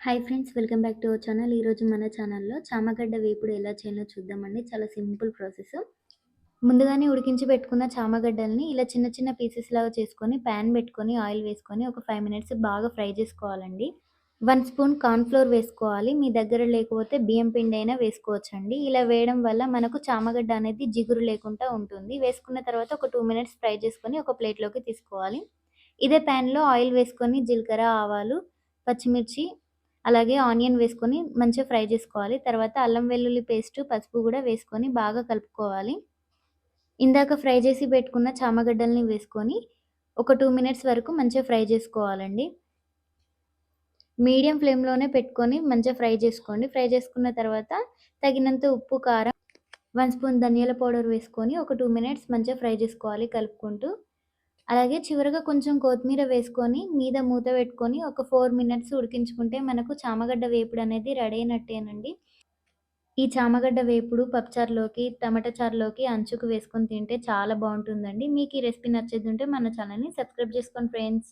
Hi friends welcome back to our channel ఈరోజు మన ఛానల్లో చామగడ్డ వేపుడు ఎలా చేయాలో చూద్దామండి. చాలా సింపుల్ ప్రాసెస్ ముందుగానే ఉడికించి పెట్టుకున్న చామగడ్డల్ని ఇలా చిన్న చిన్న పీసెస్ లాగా చేసుకొని ప్యాన్ పెట్టుకొని ఆయిల్ వేసుకొని ఒక ఫైవ్ మినిట్స్ బాగా ఫ్రై చేసుకోవాలండి. వన్ స్పూన్ కార్న్ఫ్లోర్ వేసుకోవాలి. మీ దగ్గర లేకపోతే బియ్యం పిండి అయినా వేసుకోవచ్చండి. ఇలా వేయడం వల్ల మనకు చామగడ్డ అనేది జిగురు లేకుండా ఉంటుంది. వేసుకున్న తర్వాత ఒక టూ మినిట్స్ ఫ్రై చేసుకొని ఒక ప్లేట్లోకి తీసుకోవాలి. ఇదే ప్యాన్లో ఆయిల్ వేసుకొని జీలకర్ర ఆవాలు పచ్చిమిర్చి అలాగే ఆనియన్ వేసుకొని మంచిగా ఫ్రై చేసుకోవాలి. తర్వాత అల్లం వెల్లుల్లి పేస్ట్ పసుపు కూడా వేసుకొని బాగా కలుపుకోవాలి. ఇందాక ఫ్రై చేసి పెట్టుకున్న చామగడ్డల్ని వేసుకొని ఒక టూ మినిట్స్ వరకు మంచిగా ఫ్రై చేసుకోవాలండి. మీడియం ఫ్లేమ్లోనే పెట్టుకొని మంచిగా ఫ్రై చేసుకోండి. ఫ్రై చేసుకున్న తర్వాత తగినంత ఉప్పు కారం వన్ స్పూన్ ధనియాల పౌడర్ వేసుకొని ఒక టూ మినిట్స్ మంచిగా ఫ్రై చేసుకోవాలి కలుపుకుంటూ. అలాగే చివరగా కొంచెం కొత్తిమీర వేసుకొని మీద మూత పెట్టుకొని ఒక ఫోర్ మినిట్స్ ఉడికించుకుంటే మనకు చామగడ్డ వేపుడు అనేది రెడీ అయినట్టేనండి. ఈ చామగడ్డ వేపుడు పప్పుచారులోకి టమాటా చారులోకి అంచుకు వేసుకొని తింటే చాలా బాగుంటుందండి. మీకు ఈ రెసిపీ నచ్చేది ఉంటే మన ఛానల్ని సబ్స్క్రైబ్ చేసుకోండి ఫ్రెండ్స్.